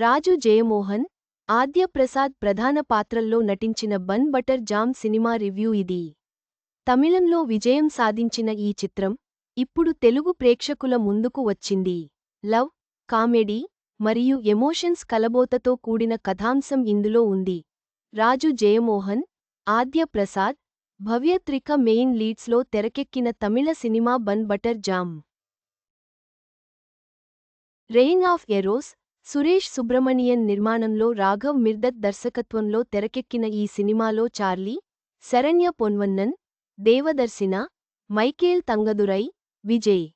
రాజు జయమోహన్ ఆద్య ప్రసాద్ ప్రధాన పాత్రల్లో నటించిన bun butter jam cinema review ఇది. తమిళంలో విజయం సాధించిన ఈ చిత్రం ఇప్పుడు తెలుగు ప్రేక్షకుల ముందుకు వచ్చింది. లవ్ కామెడీ మరియు ఎమోషన్స్ కలబోతతో కూడిన కథాంశం ఇందులో ఉంది. రాజు జయమోహన్ ఆద్య ప్రసాద్ భవ్యత్రిక మెయిన్ లీడ్స్లో తెరకెక్కిన తమిళ cinema bun butter jam. Rain of arrows Suresh Subramanian నిర్మాణంలో రాఘవ్ మిర్దత్ దర్శకత్వంలో తెరకెక్కిన ఈ సినిమాలో చార్లీ శరణ్య పొన్వన్నన్ దేవదర్శిన మైకేల్ తంగదురై విజయ్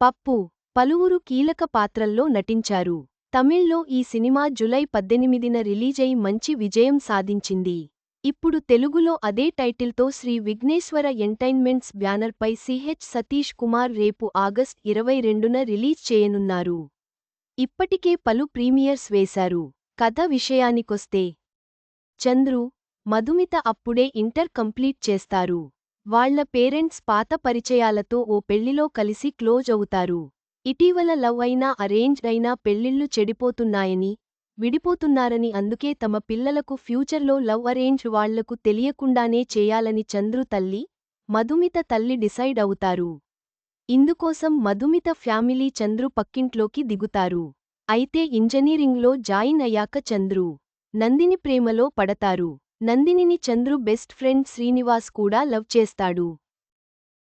పప్పు పలువురు కీలక పాత్రల్లో నటించారు. తమిళ్ళో ఈ సినిమా జులై పద్దెనిమిదిన రిలీజై మంచి విజయం సాధించింది. ఇప్పుడు తెలుగులో అదే టైటిల్తో శ్రీ విఘ్నేశ్వర ఎంటైన్మెంట్స్ బ్యానర్పై సిహెచ్ సతీష్ కుమార్ రేపు ఆగస్ట్ ఇరవై రెండున రిలీజ్ చేయనున్నారు. ఇప్పటికే పలు ప్రీమియర్స్ వేశారు. కథ విషయానికొస్తే చంద్రు మధుమిత అప్పుడే ఇంటర్ కంప్లీట్ చేస్తారు. వాళ్ళ పేరెంట్స్ పాత పరిచయాలతో ఓ పెళ్ళిలో కలిసి క్లోజ్ అవుతారు. ఇటీవల లవ్ అయినా అరేంజ్ అయినా పెళ్ళిళ్ళు చెడిపోతున్నాయని విడిపోతున్నారని అందుకే తమ పిల్లలకు ఫ్యూచర్లో లవ్ అరేంజ్ వాళ్ళకు తెలియకుండానే చేయాలని చంద్రు తల్లి మధుమిత తల్లి డిసైడ్ అవుతారు. ఇందుకోసం మధుమిత ఫ్యామిలీ చంద్రు పక్కింట్లోకి దిగుతారు. అయితే ఇంజనీరింగ్లో జాయిన్ అయ్యాక చంద్రు నందిని ప్రేమలో పడతారు. నందినిని చంద్రు బెస్ట్ ఫ్రెండ్ శ్రీనివాస్ కూడా లవ్ చేస్తాడు.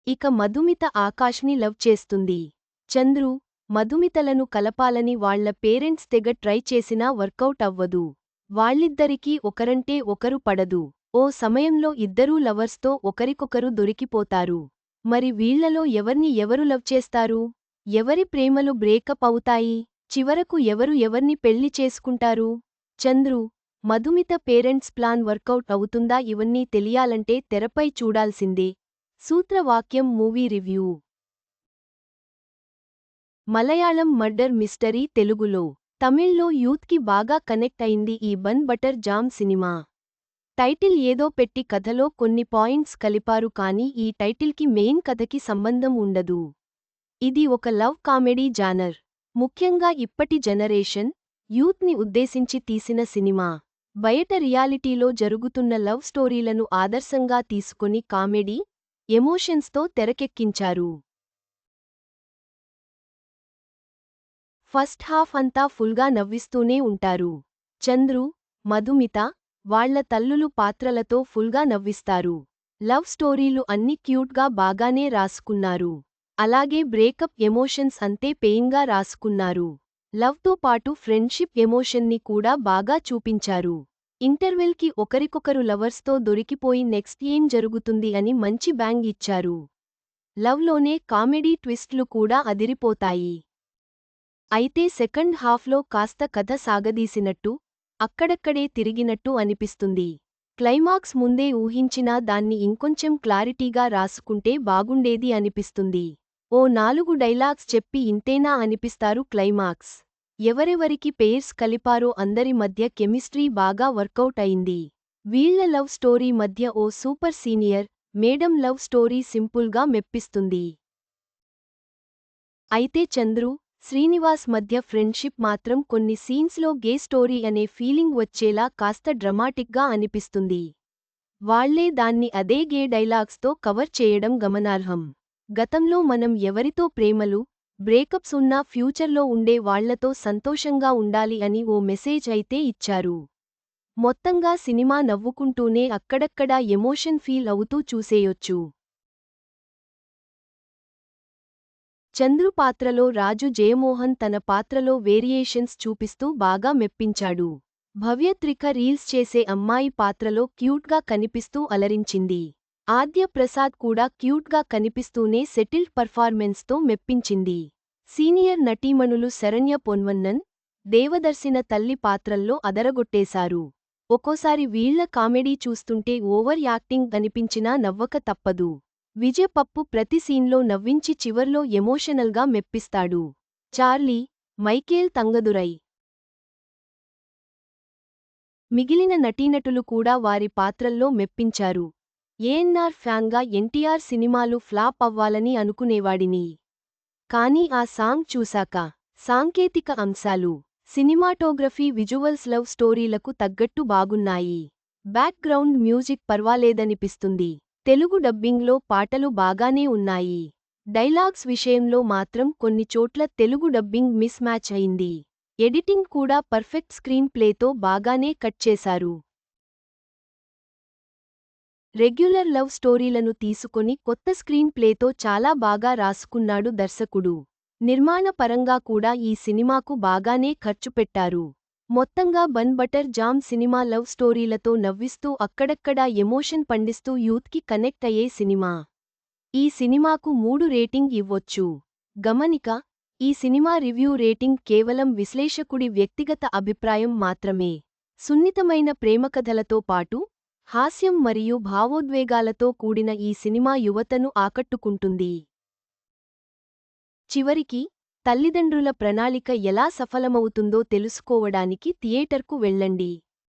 ఇక మధుమిత ఆకాష్ని లవ్ చేస్తుంది. చంద్రు మధుమితలను కలపాలని వాళ్ళ పేరెంట్స్ తెగ ట్రై చేసినా వర్కౌట్ అవ్వదు. వాళ్ళిద్దరికీ ఒకరంటే ఒకరు పడదు. ఓ సమయంలో ఇద్దరూ లవర్స్తో ఒకరికొకరు దొరికిపోతారు. మరి వీళ్ళలో ఎవర్ని ఎవరు లవ్ చేస్తారు? ఎవరి ప్రేమలు బ్రేకప్ అవుతాయి? చివరకు ఎవరు ఎవర్ని పెళ్ళి చేసుకుంటారు? Chandru Madhumitha parents plan work out అవుతుందా? ఇవన్నీ తెలియాలంటే తెరపై చూడాల్సిందే. Sutravakyam movie review. Malayalam murder mystery తెలుగులో. తమిళ్ళో యూత్కి బాగా కనెక్ట్ అయింది ఈ bun butter jam cinema. Title ఏదో పెట్టి కథలో కొన్ని పాయింట్స్ కలిపారు కానీ ఈ టైటిల్కి మెయిన్ కథకి సంబంధం ఉండదు. ఇది ఒక లవ్ కామెడీ జానర్. ముఖ్యంగా ఇప్పటి జనరేషన్ యూత్ని ఉద్దేశించి తీసిన సినిమా. బయట రియాలిటీలో జరుగుతున్న లవ్ స్టోరీలను ఆదర్శంగా తీసుకొని కామెడీ ఎమోషన్స్తో తెరకెక్కించారు. ఫస్ట్ హాఫ్ అంతా ఫుల్గా నవ్విస్తూనే ఉంటారు. చంద్రు మధుమిత వాళ్ళ తల్లులు పాత్రలతో ఫుల్గా నవ్విస్తారు. లవ్ స్టోరీలు అన్ని క్యూట్గా బాగానే రాసుకున్నారు. అలాగే బ్రేకప్ ఎమోషన్స్ అంతే పెయిన్గా రాసుకున్నారు. లవ్తో పాటు ఫ్రెండ్షిప్ ఎమోషన్ని కూడా బాగా చూపించారు. ఇంటర్వెల్కి ఒకరికొకరు లవర్స్తో దొరికిపోయి నెక్స్ట్ ఏం జరుగుతుంది అని మంచి బ్యాంగ్ ఇచ్చారు. లవ్లోనే కామెడీ ట్విస్ట్లు కూడా అదిరిపోతాయి. అయితే సెకండ్ హాఫ్లో కాస్త కథ సాగదీసినట్టు అక్కడక్కడే తిరిగినట్టు అనిపిస్తుంది. క్లైమాక్స్ ముందే ఊహించినా దాన్ని ఇంకొంచెం క్లారిటీగా రాసుకుంటే బాగుండేది అనిపిస్తుంది. ఓ నాలుగు డైలాగ్స్ చెప్పి ఇంతేనా అనిపిస్తారు క్లైమాక్స్. ఎవరెవరికి పేర్స్ కలిపారో అందరి మధ్య కెమిస్ట్రీ బాగా వర్కౌట్ అయింది. వీళ్ళ లవ్ స్టోరీ మధ్య ఓ super senior madam love story సింపుల్గా మెప్పిస్తుంది. అయితే చంద్రు శ్రీనివాస్ మధ్య ఫ్రెండ్షిప్ మాత్రం కొన్ని సీన్స్లో గే స్టోరీ అనే ఫీలింగ్ వచ్చేలా కాస్త డ్రమాటిక్గా అనిపిస్తుంది. వాళ్ళే దాన్ని అదే గే డైలాగ్స్తో కవర్ చేయడం గమనార్హం. గతంలో మనం ఎవరితో ప్రేమలు బ్రేకప్స్ ఉన్నా ఫ్యూచర్లో ఉండే వాళ్ళతో సంతోషంగా ఉండాలి అని ఓ మెసేజ్ అయితే ఇచ్చారు. మొత్తంగా సినిమా నవ్వుకుంటూనే అక్కడక్కడా ఎమోషన్ ఫీల్ అవుతూ చూసేయొచ్చు. చంద్రు పాత్రలో రాజు జయమోహన్ తన పాత్రలో వేరియేషన్స్ చూపిస్తూ బాగా మెప్పించాడు. భవ్యత్రిక రీల్స్ చేసే అమ్మాయి పాత్రలో క్యూట్గా కనిపిస్తూ అలరించింది. ఆద్య ప్రసాద్ కూడా క్యూట్గా కనిపిస్తూనే సెటిల్డ్ పర్ఫార్మెన్స్తో మెప్పించింది. సీనియర్ నటీమణులు శరణ్య పొన్వన్నన్ దేవదర్శిన తల్లి పాత్రల్లో అదరగొట్టేశారు. ఒక్కోసారి వీళ్ళ కామెడీ చూస్తుంటే ఓవర్ యాక్టింగ్ అనిపించినా నవ్వక తప్పదు. విజయ్ పప్పు ప్రతి సీన్లో నవ్వించి చివర్లో ఎమోషనల్గా మెప్పిస్తాడు. Charlie Michael Thangadurai. మిగిలిన నటీనటులు కూడా వారి పాత్రల్లో మెప్పించారు. ఏఎన్నార్ ఫ్యాన్గా ఎన్టీఆర్ సినిమాలు ఫ్లాప్ అవ్వాలని అనుకునేవాడిని. కానీ ఆ సాంగ్ చూశాక సాంకేతిక అంశాలు సినిమాటోగ్రఫీ విజువల్స్ లవ్ స్టోరీలకు తగ్గట్టు బాగున్నాయి. బ్యాక్గ్రౌండ్ మ్యూజిక్ పర్వాలేదనిపిస్తుంది. తెలుగు డబ్బింగ్లో పాటలు బాగానే ఉన్నాయి. డైలాగ్స్ విషయంలో మాత్రం కొన్ని చోట్ల తెలుగు డబ్బింగ్ మిస్ మ్యాచ్ అయింది. ఎడిటింగ్ కూడా పర్ఫెక్ట్ స్క్రీన్ ప్లేతో బాగానే కట్ చేశారు. రెగ్యులర్ లవ్ స్టోరీలను తీసుకొని కొత్త స్క్రీన్ ప్లేతో చాలా బాగా రాసుకున్నాడు దర్శకుడు. నిర్మాణ పరంగా కూడా ఈ సినిమాకు బాగానే ఖర్చు పెట్టారు. మొత్తంగా bun butter jam cinema love స్టోరీలతో నవ్విస్తూ అక్కడక్కడా ఎమోషన్ పండిస్తూ యూత్కి కనెక్ట్ అయ్యే సినిమా. ఈ సినిమాకు మూడు రేటింగ్ ఇవ్వొచ్చు. గమనిక ఈ సినిమా రివ్యూ రేటింగ్ కేవలం విశ్లేషకుడి వ్యక్తిగత అభిప్రాయం మాత్రమే. సున్నితమైన ప్రేమకథలతో పాటు హాస్యం మరియు భావోద్వేగాలతో కూడిన ఈ సినిమా యువతను ఆకట్టుకుంటుంది. చివరికి తల్లిదండ్రుల ప్రణాళిక ఎలా సఫలమవుతుందో తెలుసుకోవడానికి థియేటర్కు వెళ్ళండి.